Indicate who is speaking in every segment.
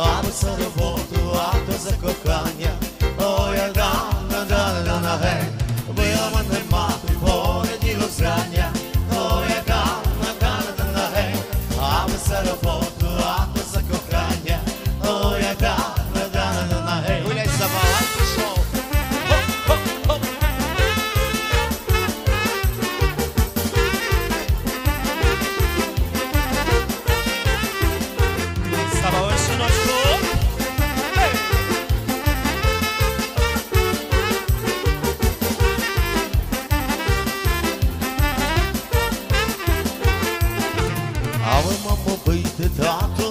Speaker 1: а то за роботу, а за кохання. вийти тату.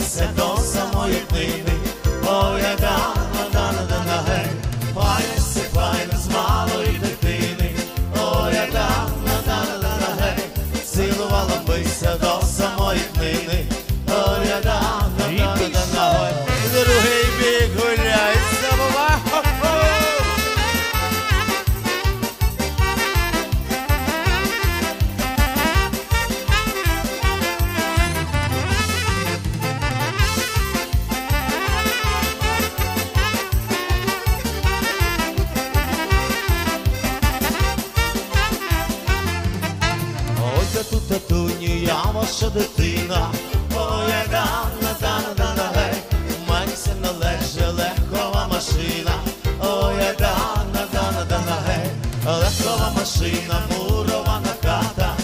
Speaker 1: дивися до самої днини. наша дитина, Оя Ганна, Ганна, Ганна, гей, у Маріся належе легкова машина, Оя Ганна, Ганна, Ганна, гей, легкова машина, мурована хата.